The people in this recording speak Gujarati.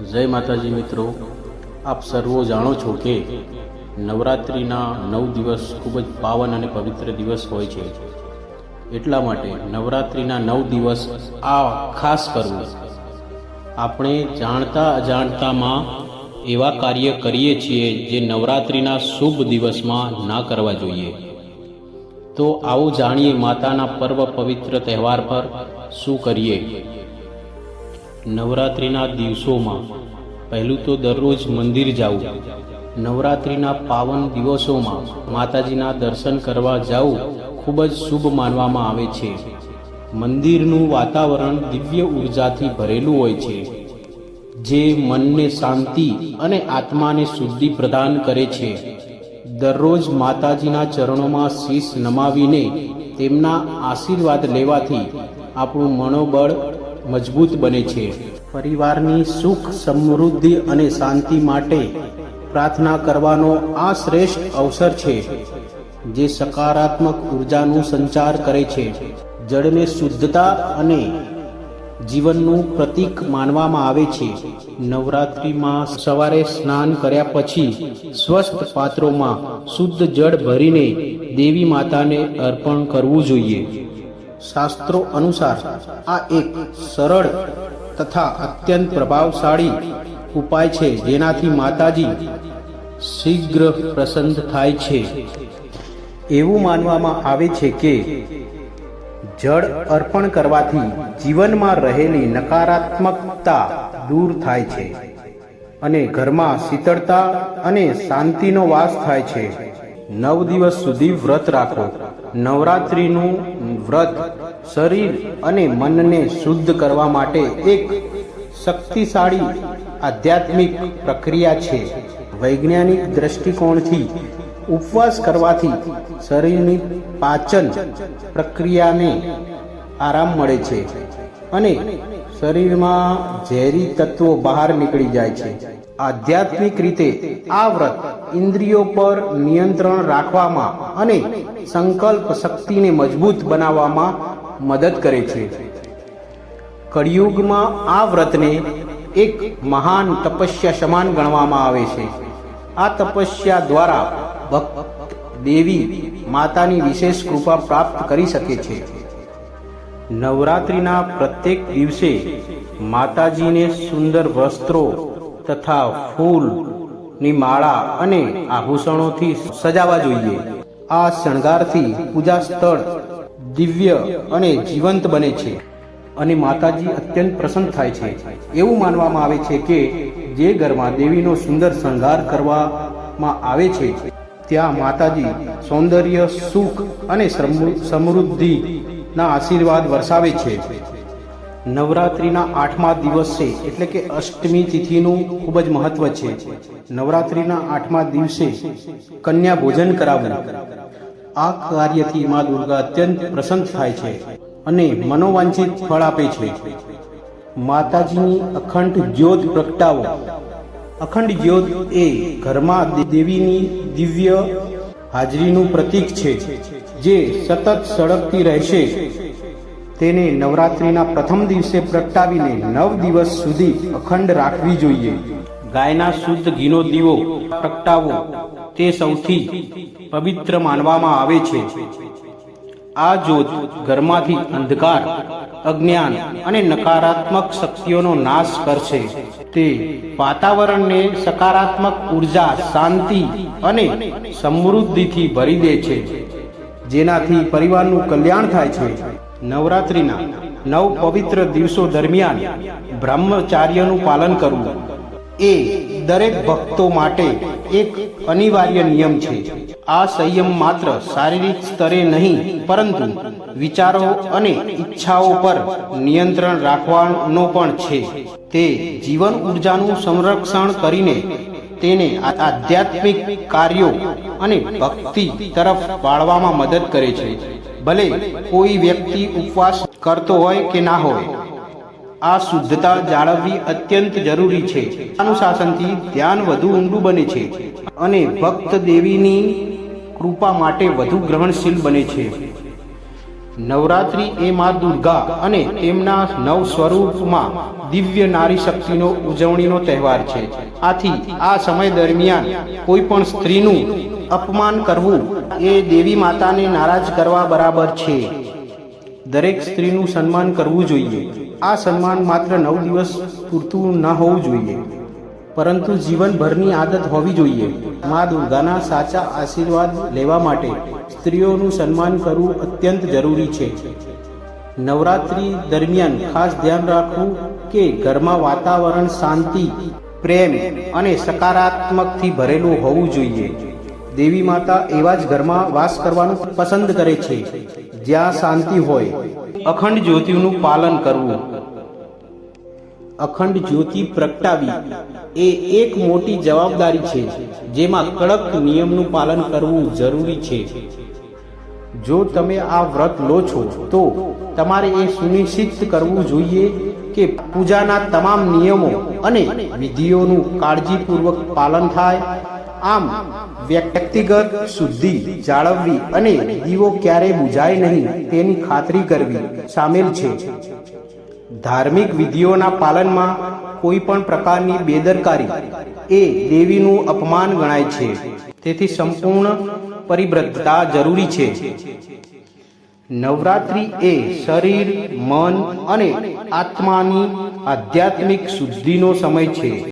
જય માતાજી મિત્રો, આપ સર્વો જાણો છો કે નવરાત્રિના નવ દિવસ ખૂબ જ પાવન અને પવિત્ર દિવસ હોય છે. એટલા માટે નવરાત્રિના નવ દિવસ આ ખાસ કરવું. આપણે જાણતા અજાણતામાં એવા કાર્ય કરીએ છીએ જે નવરાત્રિના શુભ દિવસમાં ના કરવા જોઈએ. તો આવો જાણીએ માતાના પર્વ પવિત્ર તહેવાર પર શું કરીએ. નવરાત્રિના દિવસોમાં, પહેલું તો દરરોજ મંદિર જાઉં નવરાત્રિના પાવન દિવસોમાં માતાજીના દર્શન કરવા જવું ખૂબ જ શુભ માનવામાં આવે છે. મંદિરનું વાતાવરણ દિવ્ય ઉર્જાથી ભરેલું હોય છે, જે મનને શાંતિ અને આત્માને શુદ્ધિ પ્રદાન કરે છે. દરરોજ માતાજીના ચરણોમાં શીશ નમાવીને તેમના આશીર્વાદ લેવાથી આપણું મનોબળ મજબૂત બને છે. પરિવારની સુખ, સમૃદ્ધિ અને શાંતિ માટે પ્રાર્થના કરવાનો આ શ્રેષ્ઠ અવસર છે, જે સકારાત્મક ઉર્જાનું સંચાર કરે છે. જળને શુદ્ધતા અને જીવનનું પ્રતીક માનવામાં આવે છે. નવરાત્રિમાં સવારે સ્નાન કર્યા પછી સ્વસ્થ પાત્રોમાં શુદ્ધ જળ ભરીને દેવી માતાને અર્પણ કરવું જોઈએ. શાસ્ત્રો અનુસાર આ એક સરળ તથા અત્યંત પ્રભાવશાળી ઉપાય છે, જેનાથી માતાજી શીઘ્ર પ્રસન્ન થાય છે. એવું માનવામાં આવે છે કે જળ અર્પણ કરવાથી જીવનમાં રહેલી નકારાત્મકતા દૂર થાય છે અને ઘરમાં શીતળતા અને શાંતિનો વાસ થાય છે. નવ દિવસ સુધી વ્રત રાખો. નવરાત્રિનું વ્રત શરીર અને મનને શુદ્ધ કરવા માટે એક શક્તિશાળી આધ્યાત્મિક પ્રક્રિયા છે. વૈજ્ઞાનિક દ્રષ્ટિકોણથી ઉપવાસ કરવાથી શરીરની પાચન પ્રક્રિયાને આરામ મળે છે અને શરીરમાં ઝેરી તત્વો બહાર નીકળી જાય છે. આધ્યાત્મિક રીતે આ વ્રત ઇન્દ્રિયો પર નિયંત્રણ રાખવામાં અને સંકલ્પ શક્તિને મજબૂત બનાવવામાં મદદ કરે છે. કળિયુગમાં આ વ્રતને એક મહાન તપસ્યા સમાન ગણવામાં આવે છે. આ તપસ્યા દ્વારા ભક્ત દેવી માતાની વિશેષ કૃપા પ્રાપ્ત કરી શકે છે. નવરાત્રિના પ્રત્યેક દિવસે માતાજીને સુંદર વસ્ત્રો તથા ફૂલની માળા અને આભૂષણોથી સજાવવા જોઈએ. આ શણગારથી પૂજા સ્થળ દિવ્ય અને જીવંત બને છે અને માતાજી અત્યંત પ્રસન્ન થાય છે. એવું માનવામાં આવે છે કે જે ઘરમાં દેવીનો સુંદર શણગાર કરવામાં આવે છે, ત્યાં માતાજી સૌંદર્ય, સુખ અને સમૃદ્ધિના આશીર્વાદ વરસાવે છે. નવરાત્રિના આઠમા દિવસે, એટલે કે અષ્ટમી તિથિનું ખૂબ જ મહત્વ છે. નવરાત્રિના આઠમા દિવસે કન્યા ભોજન કરાવવું. આ કાર્યથી મા દુર્ગા અત્યંત પ્રસન્ન થાય છે અને મનોવાંછિત ફળ આપે છે. માતાજીની અખંડ જ્યોત પ્રગટાવો. અખંડ જ્યોત એ ઘરમાં દેવીની દિવ્ય હાજરીનું પ્રતીક છે, જે સતત સળગતી રહેશે. તેને નવરાત્રિના પ્રથમ દિવસે પ્રગટાવીને નવ દિવસ સુધી અખંડ રાખવી જોઈએ. ગાયના શુદ્ધ ઘીનો દીવો પ્રગટાવો. તે સૌથી પવિત્ર માનવામાં આવે છે. આ જોત ઘરમાંથી અંધકાર, અજ્ઞાન અને નકારાત્મક શક્તિઓનો નાશ કરશે. તે વાતાવરણને સકારાત્મક ઊર્જા, શાંતિ અને સમૃદ્ધિથી ભરી દે છે. જેનાથી પરિવારનું કલ્યાણ થાય છે. નવરાત્રિના નવ પવિત્ર દિવસો દરમિયાન બ્રહ્મચાર્યનું પાલન કરવું એ દરેક ભક્તો માટે એક અનિવાર્ય નિયમ છે. આ સંયમ માત્ર શારીરિક સ્તરે નહીં, પરંતુ વિચારો અને ઈચ્છાઓ પર નિયંત્રણ રાખવાનો પણ છે. તે જીવન ઉર્જાનું સંરક્ષણ કરીને તેને આધ્યાત્મિક કાર્યો અને ભક્તિ તરફ વાળવામાં મદદ કરે છે. ભલે કોઈ વ્યક્તિ ઉપવાસ કરતો હોય કે ના હોય, આ શુદ્ધતા જાળવવી અત્યંત જરૂરી છે. અનુશાસનથી ધ્યાન વધુ ઊંડું બને છે અને ભક્ત દેવીની કૃપા માટે વધુ ગ્રહણશીલ બને છે. નવરાત્રિ એ મા દુર્ગા અને તેમના નવ સ્વરૂપમાં દિવ્ય નારી શક્તિનો ઉજવણીનો તહેવાર છે. આથી આ સમય દરમિયાન કોઈ પણ સ્ત્રીનું અપમાન કરવું એ દેવી માતાને નારાજ કરવા બરાબર છે. દરેક સ્ત્રીનું સન્માન કરવું જોઈએ. આ સન્માન માત્ર નવ દિવસ પૂરતું ન હોવું જોઈએ. પરંતુ જીવનભરની આદત હોવી જોઈએ. મા દુર્ગાના સાચા આશીર્વાદ લેવા માટે સ્ત્રીઓનું સન્માન કરવું અત્યંત જરૂરી છે. નવરાત્રિ દરમિયાન ખાસ ધ્યાન રાખવું કે ઘરમાં વાતાવરણ શાંતિ, પ્રેમ અને સકારાત્મકથી ભરેલું હોવું જોઈએ. દેવી માતા એવા જ ઘરમાં વાસ કરવાનું પસંદ કરે છે. જ્યાં શાંતિ હોય. અખંડ જ્યોતિનું પાલન કરવું. અખંડ જ્યોતિ પ્રગટાવી એ એક મોટી જવાબદારી છે. જેમાં કડક નિયમનું પાલન કરવું જરૂરી છે. જો તમે આ વ્રત લો છો, તો તમારે એ સુનિશ્ચિત કરવું જોઈએ કે પૂજાના તમામ નિયમો અને વિધિઓનું કાળજીપૂર્વક પાલન થાય. આમ, વ્યક્તિગત શુદ્ધિ જાળવવી અને દીવો ક્યારે બુજાય નહીં તેની ખાતરી કરવી સામેલ છે. ધાર્મિક વિધિઓના પાલનમાં કોઈ પણ પ્રકારની બેદરકારી એ દેવીનું અપમાન ગણાય છે. તેથી સંપૂર્ણ પરિબ્રતતા જરૂરી છે. નવરાત્રિ એ શરીર, મન અને આત્માની આધ્યાત્મિક શુદ્ધિનો સમય છે.